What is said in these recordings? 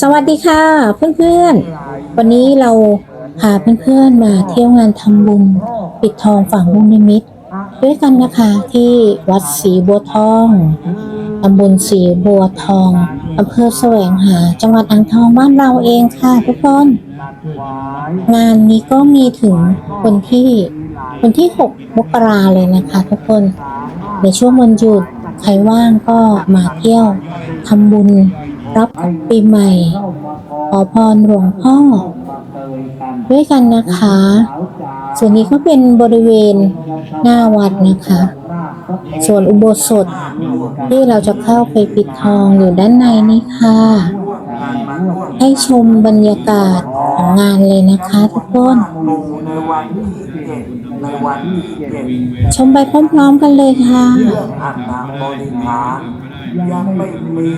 สวัสดีค่ะ เพื่อนๆ วันนี้เราพาเพื่อนๆมาเที่ยวงานทำบุญ ปิดทองฝั่งมุงนิมิตด้วยกันนะคะที่วัดศรีบัวทองตำบลศรีบัวทองอำเภอแสวงหา จังหวัดอ่างทองบ้านเราเองค่ะทุกคน งานนี้ก็มีถึงวันที่วันที่ 6 มกราเลยนะคะทุกคน ในช่วงวันหยุดใครว่างก็มาเที่ยวทำบุญ รับปีใหม่ ขอพรหลวงพ่อ ด้วยกันนะคะ ส่วนนี้ก็เป็นบริเวณหน้าวัดนะคะ ส่วนอุโบสถที่เราจะเข้าไปปิดทองอยู่ด้านในนี้ค่ะ ให้ชมบรรยากาศของงานเลยนะคะทุกคนชมไปพร้อมๆกันเลยค่ะยังไม่มี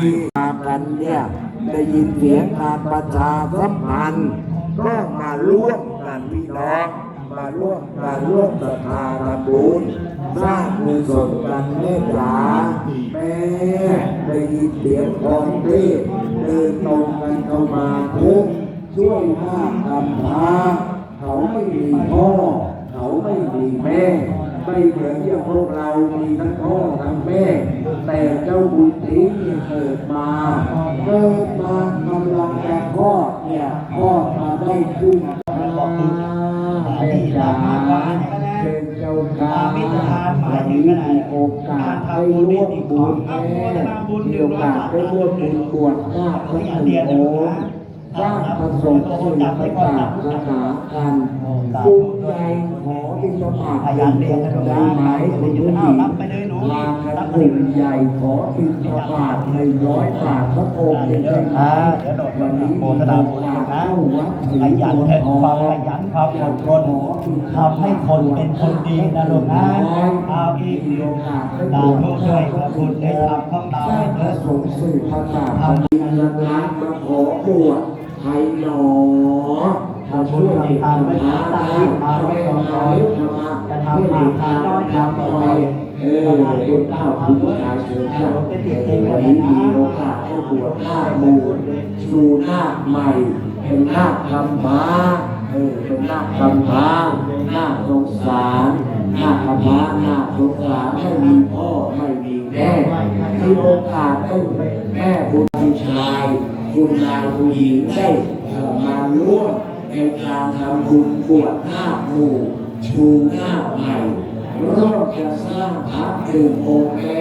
กันเนี่ย ได้ยินเสียงการประชาสัมพันธ์ก็มาร่วมกันพี่น้องมาร่วมกันร่วมศรัทธาทำบุญสร้างกุศลกันเมตตาแม่ได้ยินเสียงของเทศเดินตรงกันเข้ามาทุกช่วยห้ากำพร้าเขาไม่มีพ่อ เขาไม่มีแม่ ไม่เหมือนอย่างพวกเรา มีทั้งพ่อทั้งแม่ แต่เจ้าบุญทิ้งเนี่ยเกิดมา เกิดมากำลังจะคลอดเนี่ยคลอดมาได้ครึ่งเป็นจาเป็นเจ้าค่ะวันนี้มีโอกาสได้ร่วมบุญแม่มีโอกาสได้ร่วมบุญบวชหน้าพระสุโข สร้าประสบสิ่งประกาศสนากันภูมิใจขอบิณฑบาตพยานเรียนได้ไหมคุณผู้หญิงมากันกลุ่มใหญ่ขอบิณฑบาตหนึ่งร้อยบาทพระองค์เป็นได้ไหมวันนี้มีโอกาสเข้าวัดศรีขยันบัวเทองความขยันความอดทนทำให้คนเป็นคนดีนะลูกนะเอาอีกมีโอกาสได้ตาบวชธุด้วยพระคุณได้ทำของเราสร้างพระสงฆ์สื่อพระศาสนามาขอบวช ไทยหนอถ้าช่วยติดตามพระได้มาไม่น้อยมาจะทำมาทานน้อยทำไปเออคุณเจ้าคุณผู้ชายเชิญจ้าวันนี้มีโอกาสได้บวชหน้าบูสู่หน้าใหม่เป็นหน้าคำม้าเออเป็นหน้าคำม้าหน้าสงสารหน้าคำม้าหน้าสงสารไม่มีพ่อไม่มีแม่มีโอกาสได้แม่บุญ คุณนายผู้หญิงได้มาร่วมในการทำบุญบวชห้าหมู่ชูหน้าใหม่ร่วมจะสร้างพระหนึ่งองค์แม่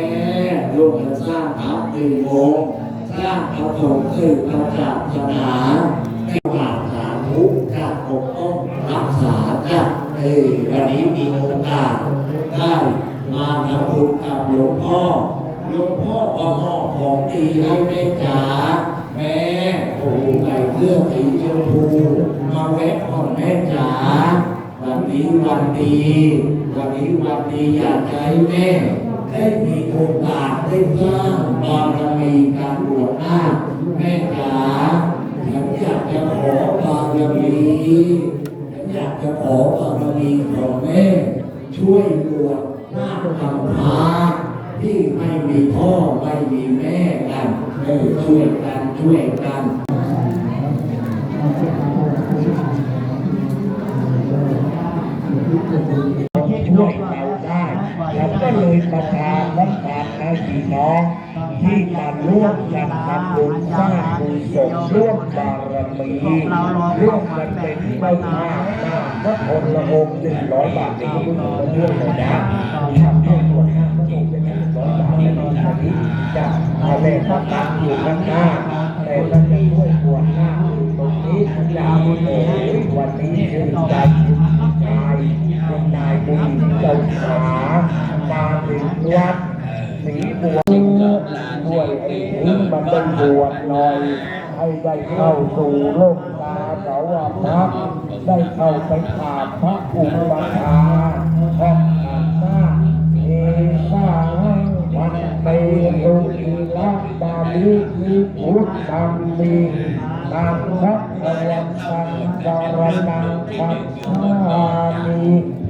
ร่วมจะสร้างพระหนึ่งองค์สร้างพระสงฆ์สืบพระศาสนาให้ผ่านสาธุจะปกป้องรักษาจะเออวันนี้มีโอกาสได้มาทำบุญกับหลวงพ่อหลวงพ่อก็มอบของดีให้แม่จ๋า แม่โอ้โหใส่เสื้อสีชมพูมาแวะก่อนแม่จ๋าวันนี้วันดีวันนี้วันดีอยากให้แม่ได้มีโอกาสได้สร้างบารมีการบวชหน้าแม่จ๋าฉันอยากจะขอบารมีฉันอยากจะขอบารมีของแม่ ช่วยบวชหน้าคำพา ที่ไม่มีพ่อไม่มีแม่กันเออช่วยกันช่วยกันช่วยเราได้เราก็เลยประทานน้ำตาลให้พี่น้อง ที่มาร่วมกันทำบุญสร้างกุศลร่วมบารมีร่วมกันเป็นเจ้าภาพหน้าพระคนละองค์หนึ่งร้อยบาทในพระพุทธมาช่วยเลยนะทำให้ตัวหน้าพระองค์เป็นหนึ่งร้อยบาทใน ตอนนี้จะเอาเลขพระตังอยู่ข้างหน้า แต่ท่านจะช่วยบวชหน้าตรงนี้จะโอ้ยวันนี้ชื่นใจชายคุณนายบุญเจ้าขามาถึงวัดสีบัวด้วยไอ้ถึงมันได้บวชหน่อยให้ได้เข้าสู่โลกตาเสาวพักได้เข้าไปกราบพระอุปชา ตังมีตังพระวันตังจารนังคัจฉามี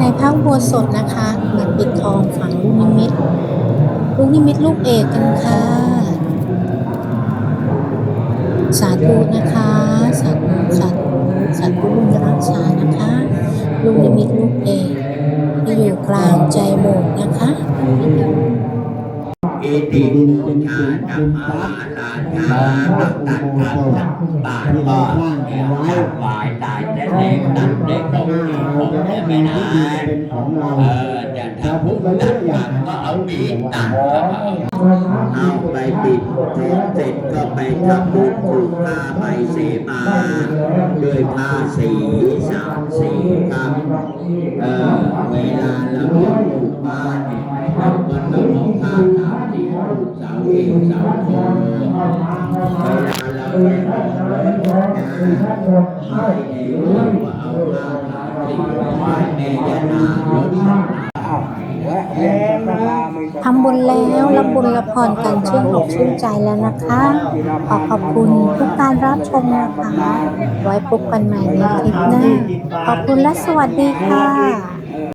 ในพระอุโบสถนะคะเหมือนปิดทองฝังลูกนิมิตลูกนิมิตลูกเอกกันค่ะ สาธุนะคะ สาธุสาธุสาธุบุญรักษานะคะลูกนิมิตลูกเอกที่อยู่กลางใจโบสถ์นะคะ อิติบูชาธรรมาราชาตัดตัดตัดตัดบาทก็เนี่ยวายตายแต่เด็กตัดเด็กของที่ผมได้ไม่นานเออจะทำบุญตัดตัดก็เอามีตัดเอาไปปิดทองเสร็จก็ไปทำบุญผูกผ้าใบเสมาด้วยผ้าสีสามสีครับเออเวลาเราผูกผ้าเนี่ย เราก็ต้องเอาผ้าสามสีผูกเสาเอกสาโทเวลาเราไม่บอกเลยนะให้ในเรื่องว่าเอาผ้าสามสีไว้แม่ยานารถทำบุญแล้วรับบุญรับพรกันชื่นอกชื่นใจแล้วนะคะ ขอขอบคุณทุกการรับชมนะคะ ไว้พบกันใหม่ในคลิปหน้า ขอบคุณและสวัสดีค่ะ